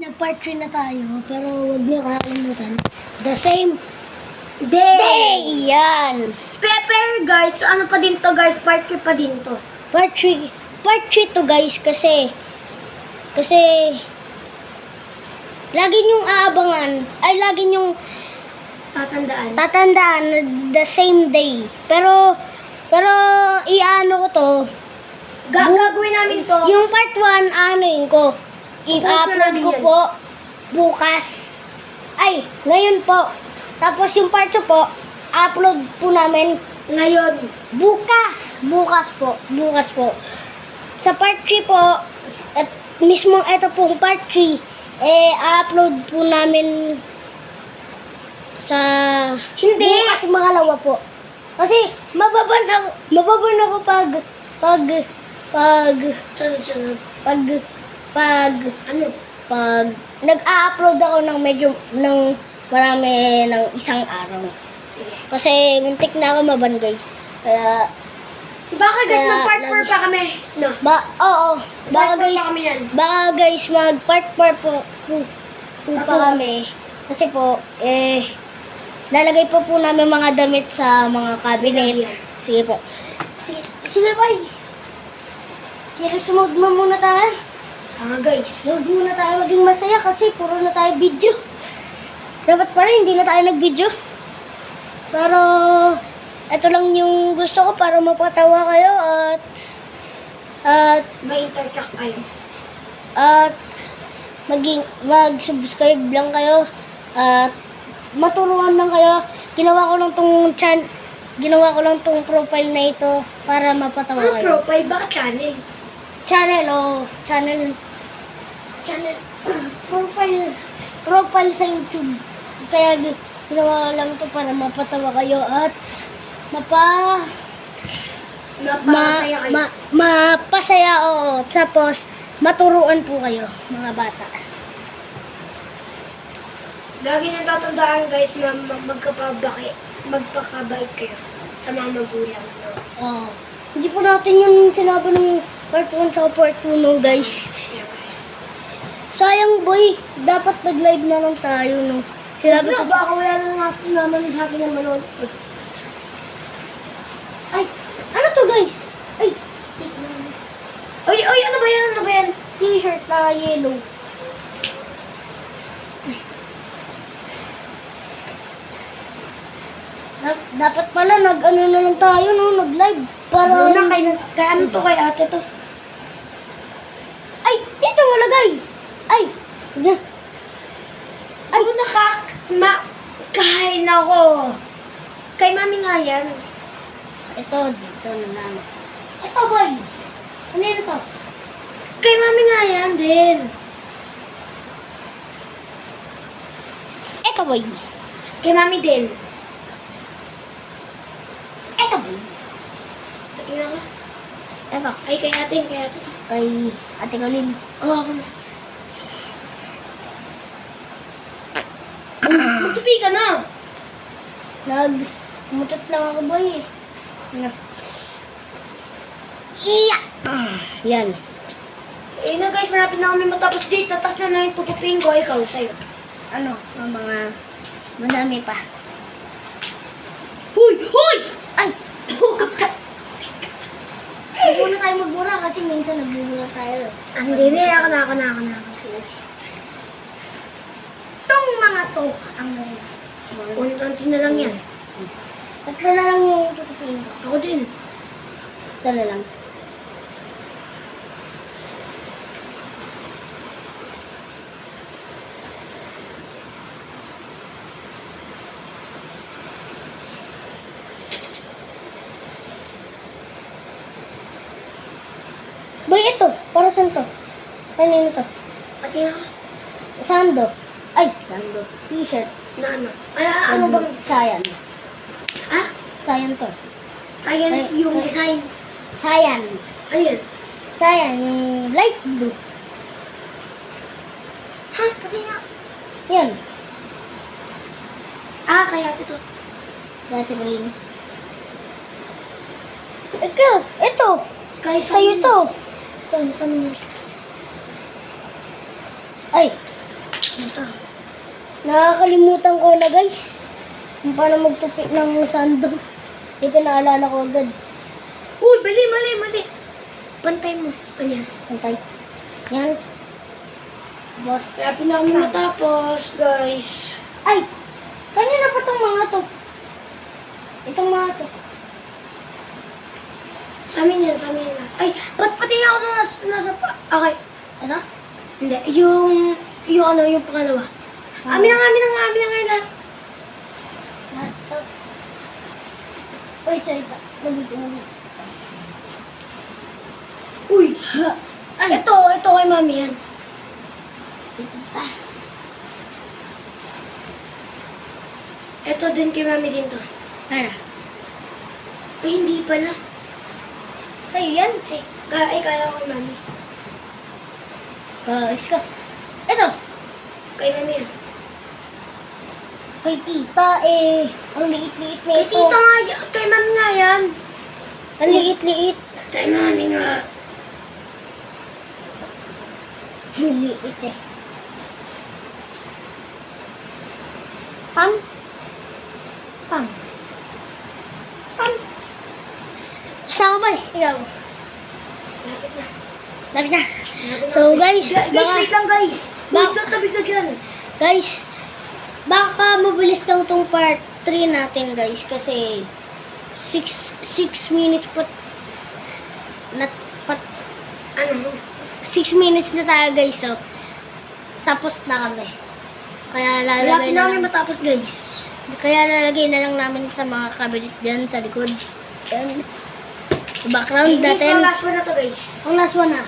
Nag-part 3 na tayo, pero huwag niyo kakalimutan. The same day! Yan! Pepper guys, ano pa din to guys, part 3 pa din to. Part 3, part 3 to guys kasi, kasi, lagi niyong aabangan, ay lagi niyong Tatandaan. tatandaan the same day. Pero, pero, iano ko to, Ga- gagawin namin to. yung part 1, ano yun ko, i-upload ko po bukas. Ay, ngayon po. Tapos yung part 2 po, upload po namin Ngayon. bukas. Bukas po. Bukas po. Sa part 3 po, at mismo ito pong part 3, eh, upload po namin sa Hindi. bukas mga po. Kasi mababan ako, mababan ako pag pag pag Sunod-sunod. pag pag Ano? pag nag-upload ako ng medyo ng marami ng isang araw. Sige. Kasi muntik na ako maban guys. Kaya Baka guys, Kaya, mag-part 4 lagi- pa kami. No. ba oo, baka Part four guys pa kami yan. baka guys mag part po po, po pa Ako. kami. Kasi po eh lalagay po po namin mga damit sa mga cabinet. Sige po. Sige, sige. Serious mode mo muna tayo. Tama guys. Huwag muna tayo maging masaya kasi puro na tayo video. Dapat pala hindi na tayo nag-video. Pero ito lang yung gusto ko para mapatawa kayo at at May intertrack kayo. at maging mag-subscribe lang kayo at maturuan lang kayo. Ginawa ko lang tong chan ginawa ko lang tong profile na ito para mapatawa Ano kayo. profile? Baka channel? channel o channel channel profile profile sa YouTube kaya gi- ginawa lang to para mapatawa kayo at mapa ma, Napakasaya kayo. ma, mapasaya oo tapos maturuan po kayo mga bata Lagi nang tatandaan guys, ma ma- magkapabaki, magpakabait kayo sa mga magulang nyo. oo hindi po natin yung sinabi ng part 1 sa part 2 no guys Yan. Sayang boy dapat nag live na lang tayo no sinabi ko Sabi baka wala na natin naman sa akin ng manood. Ay, ano to guys? Ay, Oy, oy, ano ba yan? Ano ba yan? t-shirt na yellow. Da- dapat pala nag-ano na lang tayo, no? Nag-live. Para... Para na kay, kay ano to kay ate to? Ay, dito mo lagay. Ay, na. Ay, nakak... Ma... Kain ako. Kay mami nga yan. Ito, dito na lang. Ito, boy. Ano yun ito? Kay mami nga yan din. Ito, boy. Kay mami din. Ito, boy. Patingin ako. Ito, Ay, kay ate, kay ate to. kay Ate Colin. Oo, ako na. Magtupi ka na. Nag... Mutot lang ako, boy. Na. Iya! Ah, yan. Eh na guys, malapit na kami matapos dito. Tapos na na yung tutupiin ko. Ikaw, sa'yo. Ano, ang mga... Madami pa. Huy! Huy! Ay! Huwag muna tayo magbura kasi minsan nagbubura tayo. Ah, sige, ako na, ako na, ako na. Sige. Itong mga to, ang mga... Unti na lang yan. Tatlo na lang yung tutupin ko. Ako din. Ito na lang. Boy, ito. Para saan to? Kanino to? Pati na ako. Sando. Ay, sando. T-shirt. Na ano? Ay, ah, ano bang... Sayan. Ha? Sayan to. Science Ay, yung ay. design. Sayan. Ano yun? Sayan, yung light blue. Ha? Pati nga. Yan. Ah, kaya ate to. Dati ba rin? Ikaw, ito. Kaya Sa'yo to. Saan? Saan? Ay, Ito. Nakakalimutan ko na guys. Kung paano magtupik ng sando. Ito naalala ko agad. Uy, mali, mali, mali. Pantay mo. Ganyan. Pantay. Yan. Boss. Malapit na kami matapos, guys. Ay! Kanina pa itong mga to. Itong mga to. Sa amin yan, sa amin yan. Ay, ba't pati ako na nasa, nasa pa? Okay. Ano? Hindi, yung, yung ano, yung pangalawa. Amin na nga, amin na nga, amin na nga na. Ah, ah. Wait, sorry pa. Nandito mo. Uy! Ay, ito, ito kay mami yan. Ito din kay mami din to. ano? Ay, hindi pala. Sa'yo yan? Ay, kaya, ay, kaya ko mami. Guys ka. Ito. Kay mami yan. Kay tita eh. Ang liit-liit na Kay ito. tita nga yan. Kay mami nga yan. Ang liit-liit. Kay mami nga. Ang liit eh. Pam? Pam? Pam? Gusto ko ba eh? Ikaw. Lapit na. Lapit na. So guys, Guys, baka, wait lang guys. Bak- Wait, tatabi ka dyan. guys, baka mabilis lang tong part 3 natin guys kasi 6 6 minutes pa na pat Ano? 6 minutes na tayo guys so tapos na kami. Kaya lalagay Malapit na na kami matapos guys. kaya lalagay na lang namin sa mga cabinet dyan sa likod. Yan. Background Guys, natin. ang last one na to guys. Ang last one na.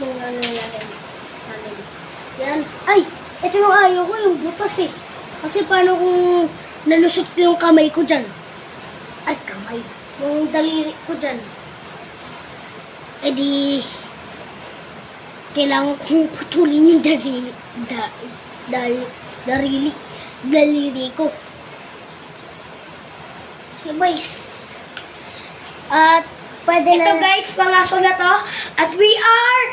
Yung ano natin. Yan. Ay! Ito yung ayaw ko, yung butas eh. Kasi paano kung nalusot ko yung kamay ko dyan? Ay, kamay. Yung daliri ko dyan. Eh di... Kailangan kong putulin yung daliri. Da, dal, darili. Daliri ko. So guys. At pwede na... Ito guys, pang last one na to. At we are!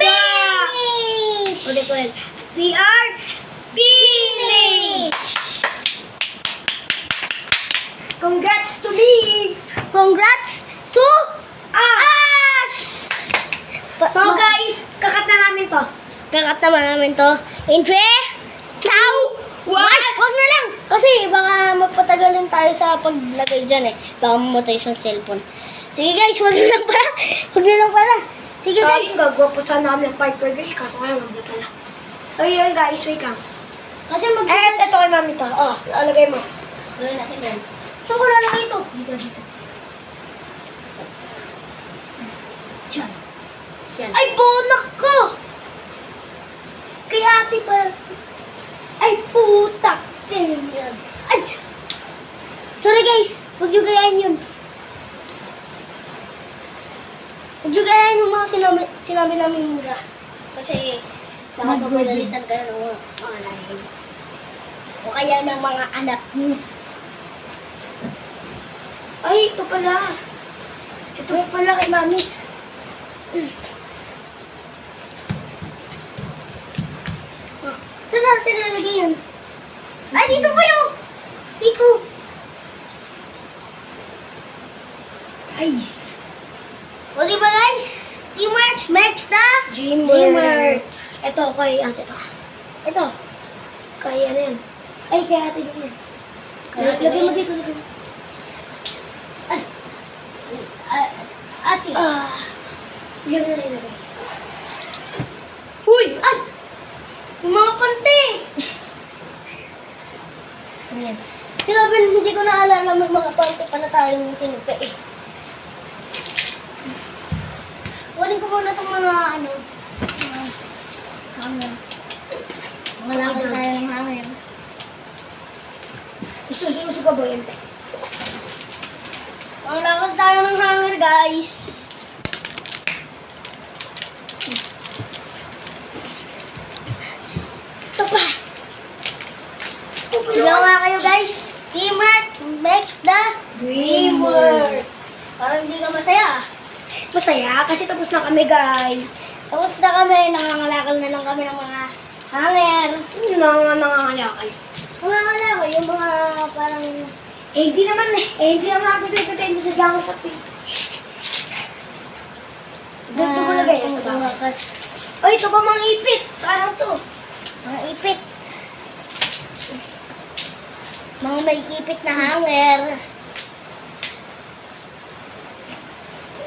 Finish! Ulit ulit. We are finished! Congrats to me! Congrats to us! So guys, kakat na namin to. Kakat naman namin to. In 3, 2, 1! Wag na lang! Kasi baka mapatagalin tayo sa paglagay dyan eh. Baka mamatay sa cellphone. Sige guys, wag na lang pala. Wag na lang pala. Sige guys. yung gagawa po sana kami ng part per guys, kaso kaya wag na pala. So yun guys, wait lang. Kasi mag- Eh, ito kay mami to. Oh, lalagay mo. Gawin natin yan. Saan ko lalagay ito? Dito, dito. Diyan. Diyan. Ay, bonak ko! Kay ate pa. Ay, putak! Ganyan. Ay! Sorry guys, huwag nyo gayahin yun. Huwag nyo gayahin yung mga sinabi, sinabi namin mura. Kasi, baka pagalitan kayo ng mga lahi. O kaya ng mga anak niyo. Ay, ito pala. Ito pala kay mami. Oh, saan natin nalagay yun? Ay, dito pa yun! Dito! Nice. O diba guys? Teamworks makes the Dreamworks. Ito kay ate to. Ito. Kay ano yan. Ay, kay ate din yan. Lagay mo dito, lagay mo. Ay. Ah, asi. Ah. Yan na nilagay. Huy! Ay! Yung mga panty! Ayan. Grabe, hindi ko naalala may mga panty pala tayong tinupi eh. Kunin ko muna itong mga ano, hanger. Malaki tayo ng hanger. Isususo ka ba yan? Malaki tayo ng hanger, guys. Ito pa. Sigaw nga kayo, guys. Teamwork makes the dream work. Parang hindi ka masaya. Masaya kasi tapos na kami guys. Tapos na kami, nangangalakal na lang kami ng mga hanger. ngalakal. Mga kalaway, yung mga parang... Eh, hindi naman eh. Eh, hindi naman ako depende sa junk shop eh. Dito mo lagay sa mga baka. kas, Oh, ito ba mga ipit? Saan to? mga ipit. Mga may ipit na hanger.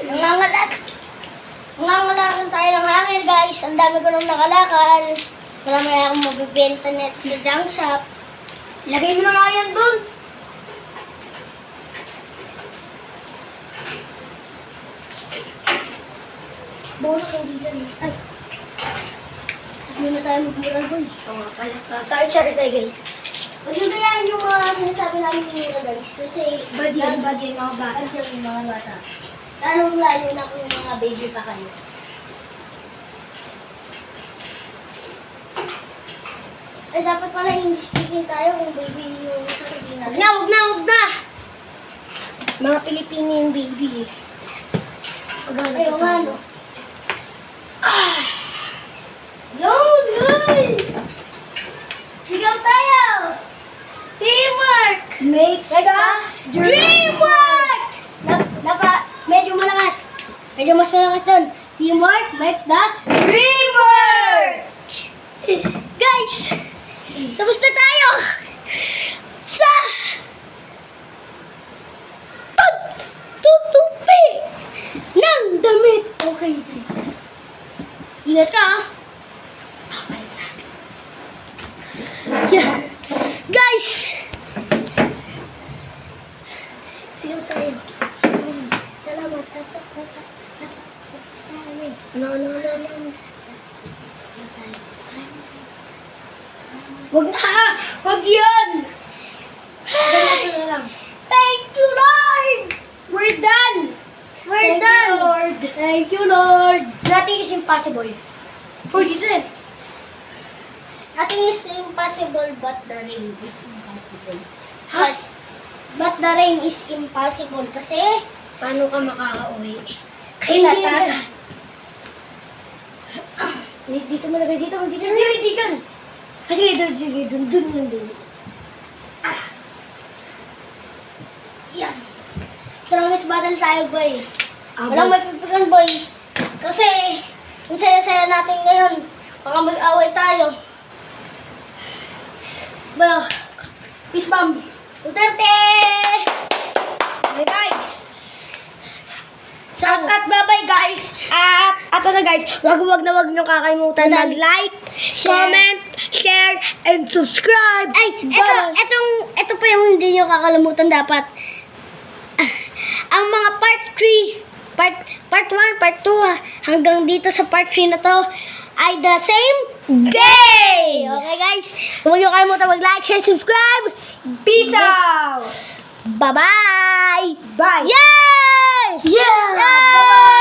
Nangangalak. Nangangalakan tayo ng hanger, guys. Ang dami ko nang nakalakal. Wala may akong mabibenta nito sa junk shop. Lagay mo na nga yan doon. Bonus hindi yan. Ay. Hindi na tayo magmural, boy. Oo nga pala. Sorry, sorry, sorry guys. Huwag yung gayahin yung mga sinasabi namin nila, guys. Kasi, Bad yan, bad yan mga bata. Bad yan yung mga bata. Lalong lalo na kung mga baby pa kayo. Eh, dapat pala English speaking tayo kung baby yung sasabihin Huwag natin. na, huwag na, huwag na! Mga Pilipino yung baby. Huwag na, Ayaw nga, no? Ah! Yo, guys! Sigaw tayo! Teamwork! Makes the na, Dreamwork! Nap, napa, medyo malakas. Medyo mas malakas doon. Teamwork makes the Dreamwork! Guys! Tapos na tayo! Sa pagtutupi ng damit. Okay, guys. Ingat ka, ah. Yeah. Guys! Sigaw tayo. Salamat. Tapos na ta- tapos- tapos na kami. Ano, ano, ano, ano? Huwag na! Huwag yun! Ganito na lang. Thank you, Lord! We're done! We're Thank done! you, Lord. Thank you, Lord! Nothing is impossible. Uy, dito eh. Nothing is impossible but the rain is impossible. Has, but the rain is impossible kasi Paano ka makaka-uwi? Hindi ka. Dito mo lagay dito, dito. Hindi, hindi ka. Kasi dun, sige, dun, dun, dun, dun. yan. Strongest battle tayo, boy. Ah, Walang may pipigan, boy. Kasi, ang saya-saya natin ngayon. Baka mag-away tayo. Boy, peace bomb. Duterte! Guys! Shout out, bye-bye guys! At, ato na guys, wag wag na wag nyo kakalimutan mag-like, comment, share, and subscribe! Ay, eto, Bye! etong, eto pa yung hindi nyo kakalimutan dapat. Ang mga part 3, part, part 1, part 2, ah, hanggang dito sa part 3 na to, ay the same day! Okay guys, huwag nyo kalimutan mag-like, share, subscribe. Peace out! Bye-bye! Bye! Yay! Yeah! Yay!